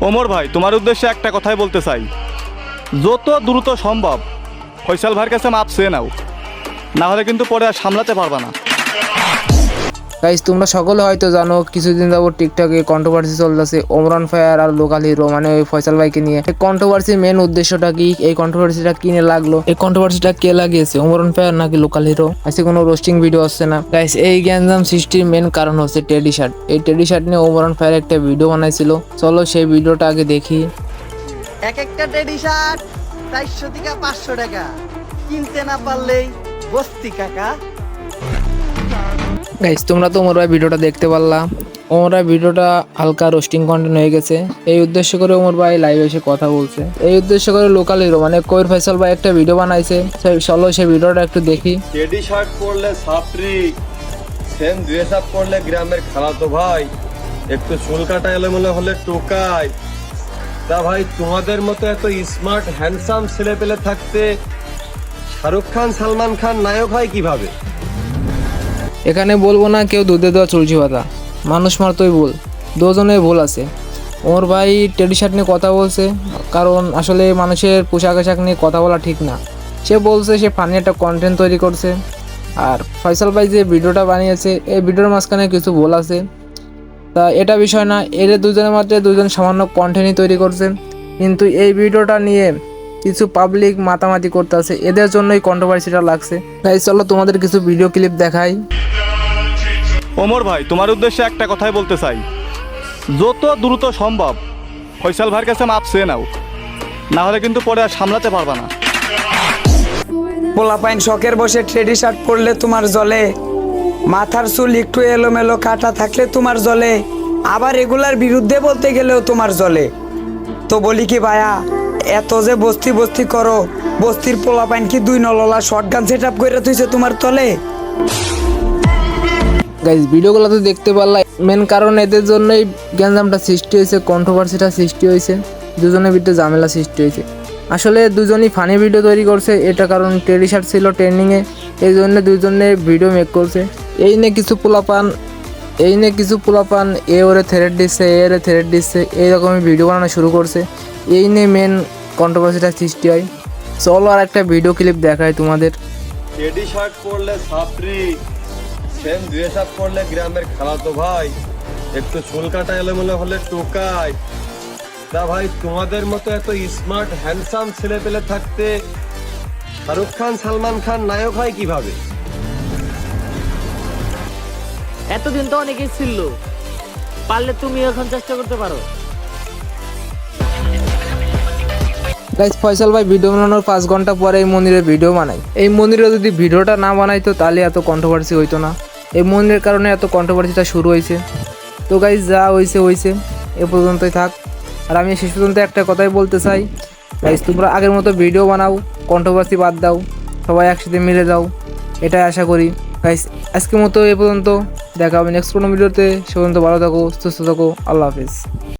ওমর ভাই, তোমার উদ্দেশ্যে একটা কথাই বলতে চাই। যত দ্রুত সম্ভব, ফয়সাল ভাইয়ের কাছে মাপ চেয়ে নাও। না হলে কিন্তু পরে আর সামলাতে পারবা না। গাইজ তোমরা সকলে হয়তো জানো, কিছুদিন যাবত টিকটকে কন্ট্রোভার্সি চলতেছে ওমরান ফায়ার আর লোকাল হিরো মানে ওই ফয়সাল ভাইকে নিয়ে। এই কন্ট্রোভার্সির মেন উদ্দেশ্যটা কি? এই কন্ট্রোভার্সিটা কিনে লাগল? এই কন্ট্রোভার্সিটা কে লাগিয়েছে ওমরান ফায়ার নাকি লোকাল হিরো আজকে কোনো রোস্টিং ভিডিও আসছে না। গাইস এই গ্যাঞ্জাম সৃষ্টির মেন কারণ হচ্ছে টেডি শার্ট এই টেডি শার্ট নিয়ে ওমরান ফায়ার একটা ভিডিও বানাইছিল। চলো সেই ভিডিওটা আগে দেখি। এক একটা টেডি শার্ট চারশো থেকে পাঁচশো টাকা। কিনতে না পারলেই বস্তি, কাকা। গাইস তোমরা তো ওমর ভাই ভিডিওটা দেখতে পারলা। ওমর ভাই ভিডিওটা হালকা রোস্টিং কন্টেন্ট হয়ে গেছে। এই উদ্দেশ্য করে ওমর ভাই লাইভে এসে কথা বলছে। এই উদ্দেশ্য করে লোকাল হিরো মানে কবির ফয়সাল ভাই একটা ভিডিও বানাইছে। চলো সেই ভিডিওটা একটু দেখি। টেডি শার্ট পরলে সাপরি সেম ড্রেস আপ করলে গ্রামের খালাতো ভাই। একটু চুল কাটা এলে এলোমেলো হলে টোকায়। তা ভাই, তোমাদের মতো এত স্মার্ট হ্যান্ডসাম ছেলে পেলে থাকতে শাহরুখ খান, সালমান খান নায়ক হয় কীভাবে? এখানে বলব না কেউ দুধে দেওয়া চলছি কথা মানুষ মারতই ভুল। দুজনের ভুল আছে। ওমর ভাই টেডি শার্ট নিয়ে কথা বলছে, কারণ আসলে মানুষের পোশাক আশাক নিয়ে কথা বলা ঠিক না। সে বলছে সে ফানি একটা কন্টেন্ট তৈরি করছে। আর ফয়সাল ভাই যে ভিডিওটা বানিয়েছে, এই ভিডিওর মাঝখানে কিছু ভুল আছে। তা এটা বিষয় না এদের দুজনের মধ্যে দুজন সামান্য কন্টেন্টই তৈরি করছে। কিন্তু এই ভিডিওটা নিয়ে কিছু পাবলিক মাতামাতি করতে আছে এদের জন্যই কন্ট্রোভার্সিটা লাগছে। তাই চলো তোমাদের কিছু ভিডিও ক্লিপ দেখাই। ওমর ভাই, তোমার উদ্দেশ্যে একটা কথাই বলতে চাই। যত দ্রুত সম্ভব, ফয়সাল ভাইয়ের কাছে মাপ চেয়ে নাও। না হলে কিন্তু পরে আর সামলাতে পারবা না। পোলাপাইন শখের বসে ট্রেডি শার্ট পরলে তোমার জলে। মাথার চুল একটু এলোমেলো কাটা থাকলে তোমার জলে। আবার এগুলার বিরুদ্ধে বলতে গেলেও তোমার জলে। তো বলি কি ভাইয়া, এত যে বস্তি বস্তি করো, বস্তির পোলাপাইন কি দুই নললা শর্ট গান সেট আপ করে তুইছে তোমার তলে? গাইজ ভিডিওগুলো তো দেখতে পারলা। মেন কারণ এদের জন্যই গ্যাঞ্জামটা সৃষ্টি হয়েছে কন্ট্রোভার্সিটা সৃষ্টি হয়েছে, দুজনের ভিতরে ঝামেলা সৃষ্টি হয়েছে। আসলে দুজনই ফানি ভিডিও তৈরি করছে, এটা কারণ টেডি শার্ট ছিল ট্রেন্ডিংয়ে এই জন্য দুজনে ভিডিও মেক করছে। এই নিয়ে কিছু পোলাপান, এই নিয়ে কিছু পোলাপান, এ ওরে থ্রেড দিচ্ছে, এ ওরে থ্রেড দিচ্ছে, এইরকমই ভিডিও বানানো শুরু করছে। এই নিয়ে মেন কন্ট্রোভার্সিটা সৃষ্টি হয়। চলো আর একটা ভিডিও ক্লিপ দেখায় তোমাদের। টেডি পরলে সাপরি সেম ড্রেস আপ করলে গ্রামের খালাতো ভাই একটু চুল কাটা এলোমেলো হলে টোকায়। তা ভাই তোমাদের মতো এত স্মার্ট হ্যান্ডসাম ছেলে পেলে থাকতে শাহরুখ খান সালমান খান নায়ক হয় কীভাবে? এতদিন তো অনেকেই ছিল। পারলে তুমি এখন চেষ্টা করতে পারো। গাইজ ফয়সাল ভাই ভিডিও বানানোর পাঁচ ঘণ্টা পরে এই মন্দিরে ভিডিও বানাই। এই মন্দিরে যদি ভিডিওটা না বানাইতো তাহলে এত কন্ট্রোভার্সি হইতো না। এই মন্দিরের কারণে এত কন্ট্রোভার্সিটা শুরু হয়েছে। তো গাইজ যা হয়েছে হয়েছে। এ পর্যন্তই থাক। আর আমি শেষ পর্যন্ত একটা কথাই বলতে চাই। গাইজ তোমরা আগের মতো ভিডিও বানাও কন্ট্রোভার্সি বাদ দাও, সবাই একসাথে মিলে যাও। এটাই আশা করি। গাইজ আজকের মতো এ পর্যন্ত। দেখা হবে নেক্সট কোনো ভিডিওতে সে পর্যন্ত ভালো থাকো, সুস্থ থাকো। আল্লাহ হাফিজ।